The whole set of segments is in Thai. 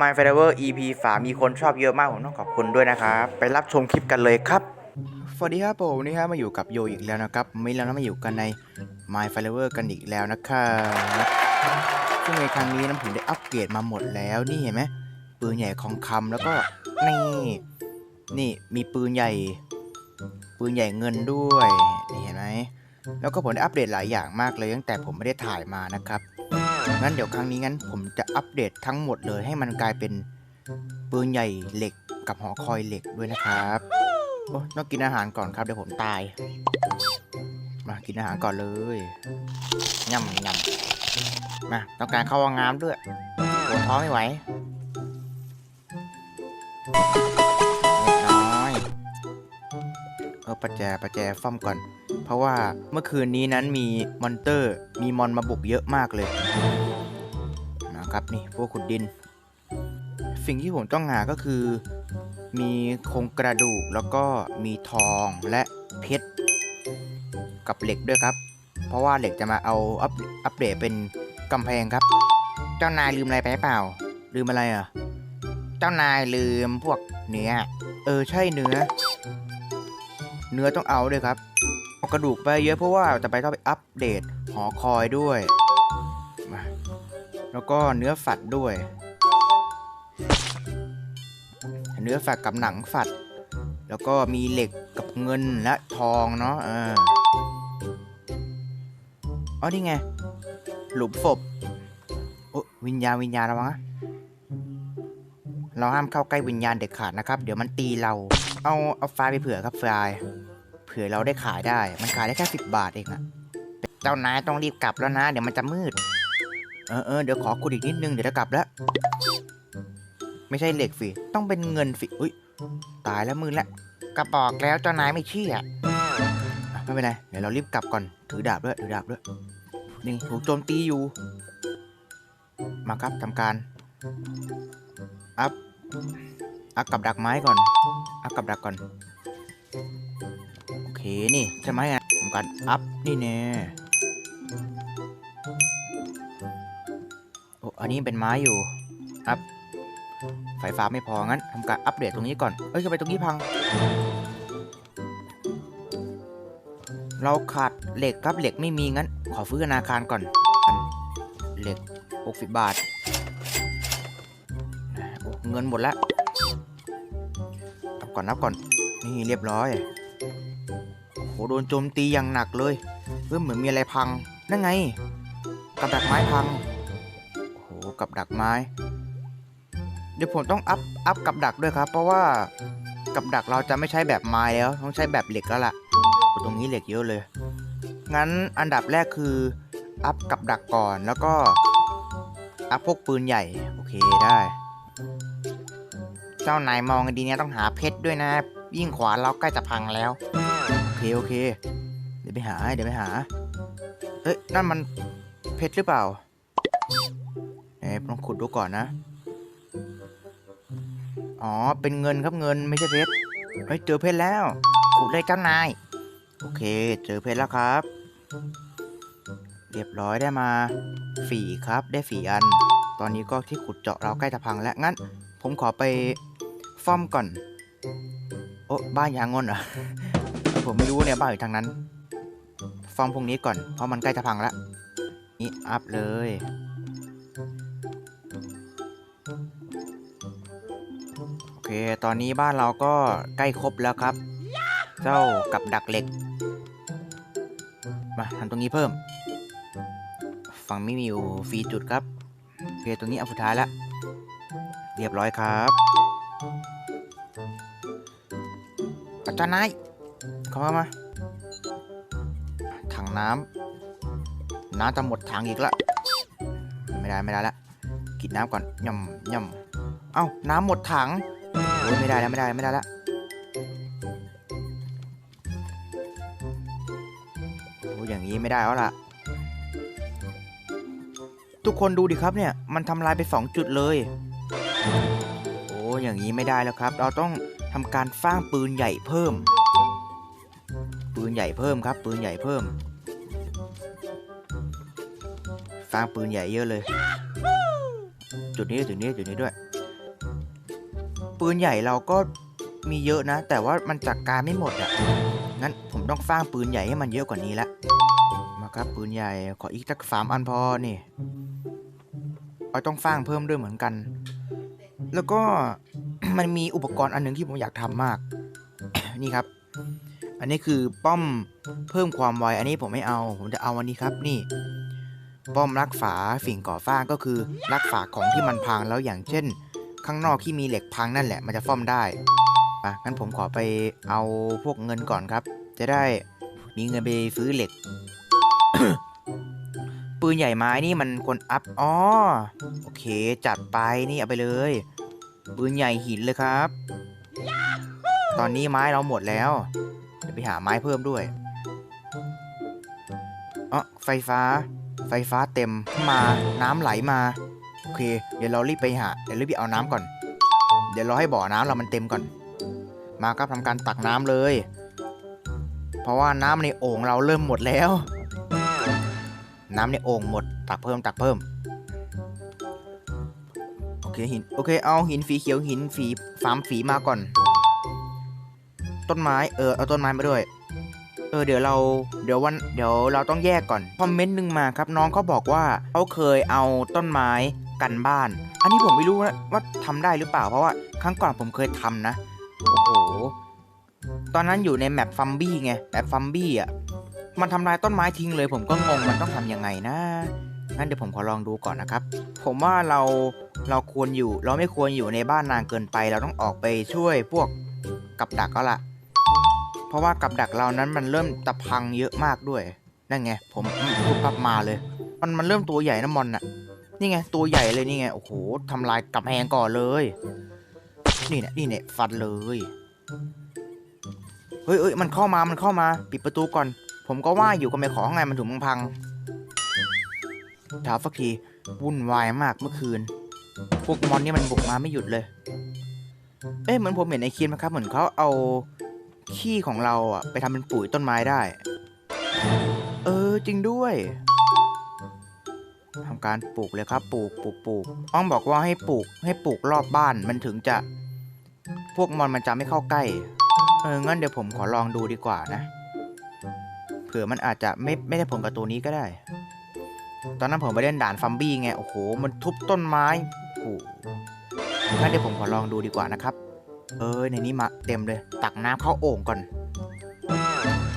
My f i r e v e r EP ฝามีคนชอบเยอะมากผมต้องขอบคุณด้วยนะครับ ไปรับชมคลิปกันเลยครับสวัสดีครับผมนี่ครับมาอยู่กับโยอีกแล้วนะครับไม่แล้วนะมาอยู่กันใน My f i r e v e r กันอีกแล้วนะครับซึ่งในครั้งนี้นะผมได้อัปเกรดมาหมดแล้วนี่เห็นไหมปืนใหญ่ของคำแล้วก็นี่นี่มีปืนใหญ่ ปืนใหญ่เงินด้วยนี่เห็นไหมแล้วก็ผมได้อัปเดตหลายอย่างมากเลยตั้งแต่ผมไม่ได้ถ่ายมานะครับ งั้นเดี๋ยวครั้งนี้งั้นผมจะอัปเดตทั้งหมดเลยให้มันกลายเป็นปืนใหญ่เหล็กกับหอคอยเหล็กด้วยนะครับโอ้ต้องกินอาหารก่อนครับเดี๋ยวผมตาย มากินอาหารก่อนเลยย่ำย่ำมาต้องการเข้าห้องน้ำด้วยปวดท้องไม่ไหวน้อย เออประแจประแจฟ่อมก่อน ราะว่าเมื่อคืนนี้นั้นมีมอนเตอร์ มีมอนมาบุกเยอะมากเลย นะครับนี่พวกขุดดิน สิ่งที่ผมต้องหาก็คือ มีโครงกระดูกแล้วก็มีทองและเพชรกับเหล็กด้วยครับ เพราะว่าเหล็กจะมาเอาอัปอัปเดตเป็นกำแพงครับ เจ้านายลืมอะไรไปเปล่า ลืมอะไรอะ เจ้านายลืมพวกเนื้อ เออใช่เนื้อ เนื้อต้องเอาด้วยครับ กระดูกไปเยอะเพราะว่าจะไปต้องไปอัปเดตหอคอยด้วย แล้วก็เนื้อฝัดด้วย เนื้อฝัดกับหนังฝัด แล้วก็มีเหล็กกับเงินและทองเนาะเอออ๋อนี่ไง หลุมศพโอ้วิญญาณวิญญาณระวังนะเราห้ามเข้าใกล้วิญญาณเด็ดขาดนะครับ เดี๋ยวมันตีเรา เอาเอาไฟล์ไปเผื่อครับไฟล์ ผื่อเราได้ขายได้ มันขายได้แค่สิบบาทเองอะเจ้านายต้องรีบกลับแล้วนะ เดี๋ยวมันจะมืด เออเออเดี๋ยวขอขุดอีกนิดนึงเดี๋ยวจะกลับแล้ว ไม่ใช่เหล็กฟิต้องเป็นเงินฟิอุ้ยตายแล้วมือละกระบอกแล้วเจ้านายไม่เชื่ออะไม่เป็นไรเดี๋ยวเรารีบกลับก่อนถือดาบด้วยถือดาบด้วยนี่ถูกโจมตีอยู่ มาครับทำการ อัพอัพกับดักไม้ก่อน อัพกับดักก่อน เคนี่ใช่ไหมอะทำการอัพนี่แน่โอ้อันนี้เป็นไม้อยู่ อัพไฟฟ้าไม่พองั้นทำการอัปเดตตรงนี้ก่อน เอ้ยทำไมตรงนี้พัง เราขาดเหล็กครับเหล็กไม่มีงั้น ขอฟื้นธนาคารก่อน เหล็ก 60 บาท เงินหมดแล้วนับก่อนนับก่อน นี่เรียบร้อย โอ้โดนโจมตีอย่างหนักเลยเฮ้ยเหมือนมีอะไรพัง นั่นไง กับดักไม้พัง โอ้โห กับดักไม้ เดี๋ยวผมต้องอัพ อัพกับดักด้วยครับ เพราะว่ากับดักเราจะไม่ใช้แบบไม้แล้ว ต้องใช้แบบเหล็กแล้วล่ะ ตรงนี้เหล็กเยอะเลย งั้นอันดับแรกคือ อัพกับดักก่อน แล้วก็ อัพพวกปืนใหญ่ โอเคได้ เจ้านายมองดีเนี่ยต้องหาเพชรด้วยนะ ยิ่งขวาเราใกล้จะพังแล้ว เคโอเค เดี๋ยวไปหาเดี๋ยวไปหา เอ้ยนั่นมันเพชรหรือเปล่าเอ๊ะต้องขุดดูก่อนนะ อ๋อ เป็นเงินครับเงินไม่ใช่เพชร เฮ้ยเจอเพชรแล้ว ขุดเลยเจ้านาย โอเค เจอเพชรแล้วครับ เรียบร้อยได้มาฝีครับได้ฝีอัน ตอนนี้ก็ที่ขุดเจาะเราใกล้จะพังแล้วงั้น ผมขอไปฟ่อมก่อน โอ้บ้านยางงอนเหรอ ผมไม่รู้เนี่ยบ้านอยู่ทางนั้นฟ่อมพวกนี้ก่อน เพราะมันใกล้จะพังแล้วนี่อัพเลยโอเค ตอนนี้บ้านเราก็ใกล้ครบแล้วครับ เจ้ากับดักเหล็ก มาทำตรงนี้เพิ่ม ฝั่งไม่มีอยู่ฟรีจุดครับโอเคตรงนี้เอาสุดท้ายแล้วเรียบร้อยครับอาจารย์นาย เข้ามา ถังน้ำน้ำจะหมดถังอีกละ ไม่ได้ไม่ได้ละกินน้ำก่อนย่ำย่ำเอ้า น้ำหมดถังโอ้ไม่ได้แล้วไม่ได้แล้วไม่ได้ล้วโอ้ยอย่างนี้ไม่ได้แล้วล่ะ ทุกคนดูดิครับเนี่ย มันทำลายไปสองจุดเลยโอ้ยอย่างนี้ไม่ได้แล้วครับ เราต้องทำการสร้างปืนใหญ่เพิ่ม ปืนใหญ่เพิ่มครับ ปืนใหญ่เพิ่ม สร้างปืนใหญ่เยอะเลย จุดนี้จุดนี้จุดนี้ด้วย ปืนใหญ่เราก็มีเยอะนะ แต่ว่ามันจัดการไม่หมดอะงั้นผมต้องสร้างปืนใหญ่ให้มันเยอะกว่านี้ละมาครับปืนใหญ่ขออีกสักสามอันพอนี่เราต้องสร้างเพิ่มด้วยเหมือนกัน แล้วก็มันมีอุปกรณ์อันหนึ่งที่ผมอยากทำมาก นี่ครับ อันนี้คือป้อมเพิ่มความไว อันนี้ผมไม่เอา ผมจะเอาอันนี้ครับนี่ ป้อมรักษาสิ่งก่อสร้างก็คือรักษาของที่มันพังแล้วอย่างเช่น ข้างนอกที่มีเหล็กพังนั่นแหละมันจะซ่อมได้อะงั้นผมขอไปเอาพวกเงินก่อนครับ จะได้มีเงินไปซื้อเหล็ก ปืนใหญ่ไม้นี่มันควรอัพอ๋อโอเค จัดไปนี่เอาไปเลย ปืนใหญ่หินเลยครับ ตอนนี้ไม้เราหมดแล้ว เดี๋ยวไปหาไม้เพิ่มด้วยอ๋อไฟฟ้า ไฟฟ้าเต็มมาน้ำไหลมาโอเค เดี๋ยวเรารีบไปหาเดี๋ยวรีบไปเอาน้ำก่อน เดี๋ยวเราให้บ่อน้ำเรามันเต็มก่อน มาครับทำการตักน้ำเลย เพราะว่าน้ำในโอ่งเราเริ่มหมดแล้ว น้ำในโอ่งหมด ตักเพิ่มตักเพิ่มโอเคหินโอเคเอาหินฝีเขียวหินฝีสามฝีมาก่อน ต้นไม้เออเอาต้นไม้มาด้วย เออเดี๋ยวเราเดี๋ยววันเดี๋ยวเราต้องแยกก่อนคอมเมนต์หนึ่งมาครับน้องเขาบอกว่าเขาเคยเอาต้นไม้กันบ้าน อันนี้ผมไม่รู้นะว่าทำได้หรือเปล่าเพราะว่าครั้งก่อนผมเคยทำนะโอ้โหตอนนั้นอยู่ในแมปฟัมบี้ไงแมปฟัมบี้อะมันทำลายต้นไม้ทิ้งเลย ผมก็งงมันต้องทำยังไงนะงั้นเดี๋ยวผมขอลองดูก่อนนะครับ ผมว่าเราเราควรอยู่ เราไม่ควรอยู่ในบ้านนานเกินไป เราต้องออกไปช่วยพวกกับดักก็ละ เพราะว่ากับดักเรานั้นมันเริ่มตะพังเยอะมากด้วยนั่นไง ผมอืมปุ๊บปั๊บมาเลย มันมันเริ่มตัวใหญ่นะมอนน่ะ นี่ไง ตัวใหญ่เลยนี่ไง โอ้โหทำลายกับแพงก่อนเลย นี่เนี่ยนี่เนี่ยฟันเลย เฮ้ยเอ้ยมันเข้ามา มันเข้ามา ปิดประตูก่อน ผมก็ว่าอยู่ก็ไม่ขอข้างมันถึงพังถามสักทีวุ่นวายมากเมื่อคืน พวกมอนนี่มันบุกมาไม่หยุดเลย เอ๊ะเหมือนผมเห็นในคลิปนะครับ เหมือนเขาเอา ขี้ของเราอะไปทำเป็นปุ๋ยต้นไม้ได้ เออจริงด้วยทำการปลูกเลยครับปลูกปลูกปลูกอ้อมบอกว่าให้ปลูกให้ปลูกรอบบ้านมันถึงจะ พวกมอนมันจะไม่เข้าใกล้เอองั้นเดี๋ยวผมขอลองดูดีกว่านะเผื่อมันอาจจะไม่ไม่ได้ผลกับตัวนี้ก็ได้ ตอนนั้นผมไปเล่นด่านฟัมบี้ไงโอ้โห มันทุบต้นไม้โอ้โหงั้นเดี๋ยวผมขอลองดูดีกว่านะครับ เออในนี้มาเต็มเลย ตักน้ำเข้าโอ่งก่อน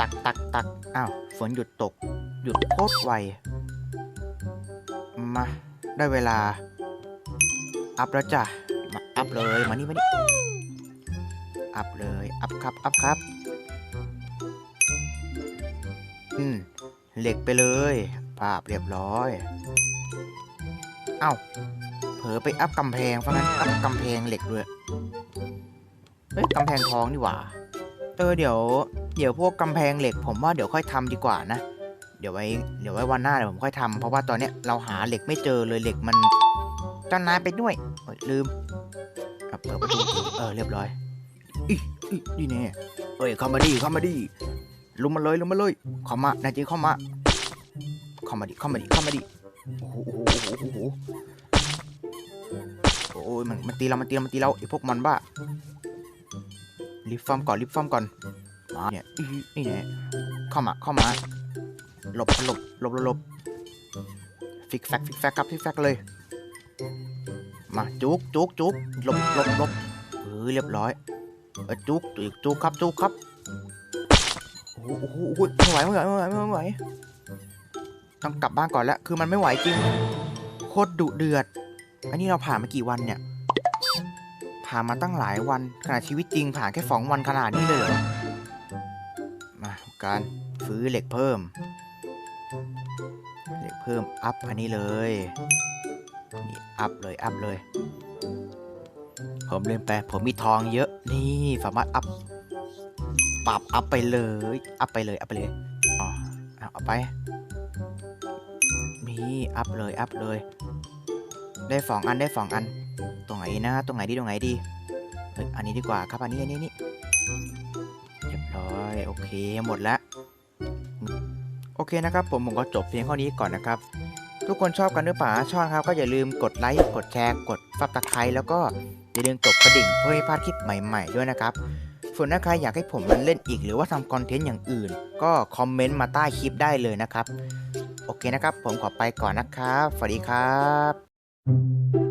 ตักตักตักอ้าวฝนหยุดตก หยุดโคตรไว มา ได้เวลา อัพแล้วจ้ะ มาอัพเลย มานี่มานี่ อัพเลย อัพครับ อัพครับ อืม เหล็กไปเลย ภาพเรียบร้อย เอ้า เผลอไปอัพกำแพง เพราะงั้นอัพกำแพงเหล็กด้วย เฮ้ยกำแพงทองนี่หว่า เออเดี๋ยว เดี๋ยวพวกกำแพงเหล็ก ผมว่าเดี๋ยวค่อยทำดีกว่านะ เดี๋ยวไว้เดี๋ยวไว้วันหน้าเดี๋ยวผมค่อยทำเพราะว่าตอนเนี้ยเราหาเหล็กไม่เจอเลยเหล็กมันเจ้านายไปด้วยลืมเปิดประตูเออเรียบร้อยอีอีนี่แน่เอ้ยเข้ามาดิเข้ามาดิลุมมาเลยลุมมาเลยเข้ามานายจีเข้ามาเข้ามาดิเข้ามาดิเข้ามาดิโอ้โหโอ้โหโอ้โหโอ้โหโอ้ยมันมันตีเรามันตีเรามันตีเราไอ้พวกมันบ้า รีบฟาร์มก่อนรีบฟาร์มก่อนมาเนี่ยอีนี่แน่เข้ามาเข้ามาหลบหลบหลบหลบฟิกแฟกฟิกแฟกครับฟิกแฟกเลย มาจุกจุกจุกหลบหลบหลบเออเรียบร้อยจุกจุกจุกครับจุกครับโอ้โหโอ้โหโอ้โหไม่ไหวไม่ไหวไม่ไหวไม่ไหวต้องกลับบ้านก่อนแล้วคือมันไม่ไหวจริงโคตรดุเดือดอันนี้เราผ่านมากี่วันเนี่ย ผ่านมาตั้งหลายวันขนาดชีวิตจริงผ่านแค่สองวันขนาดนี้เลยเหรอมาการฟื้อเหล็กเพิ่ม เหล็กเพิ่มอัพอันนี้เลยนี่อัพเลยอัพเลย ผมลืมไปผมมีทองเยอะนี่สามารถอัพปรับอัพไปเลยอัพไปเลยอัพไปเลยอ๋อเอาไปนี่อัพเลยอัพเลย ได้สองอันได้สองอัน ตรงไหนนะ ตรงไหนดีตรงไหนดีเอ้ยอันนี้ดีกว่าครับอันนี้อันนี้นี่เรียบร้อยโอเคหมดแล้วโอเคนะครับผมผมก็จบเพียงเท่านี้ก่อนนะครับ ทุกคนชอบกันหรือเปล่าชอบครับก็อย่าลืมกดไลค์กดแชร์กดซับสไครต์แล้วก็อย่าลืมกดกระดิ่งเพื่อไม่พลาดคลิปใหม่ ๆ ด้วยนะครับส่วนถ้าใครอยากให้ผมมันเล่นอีกหรือว่าทำคอนเทนต์อย่างอื่น ก็คอมเมนต์มาใต้คลิปได้เลยนะครับ โอเคนะครับ ผมขอไปก่อนนะครับ สวัสดีครับ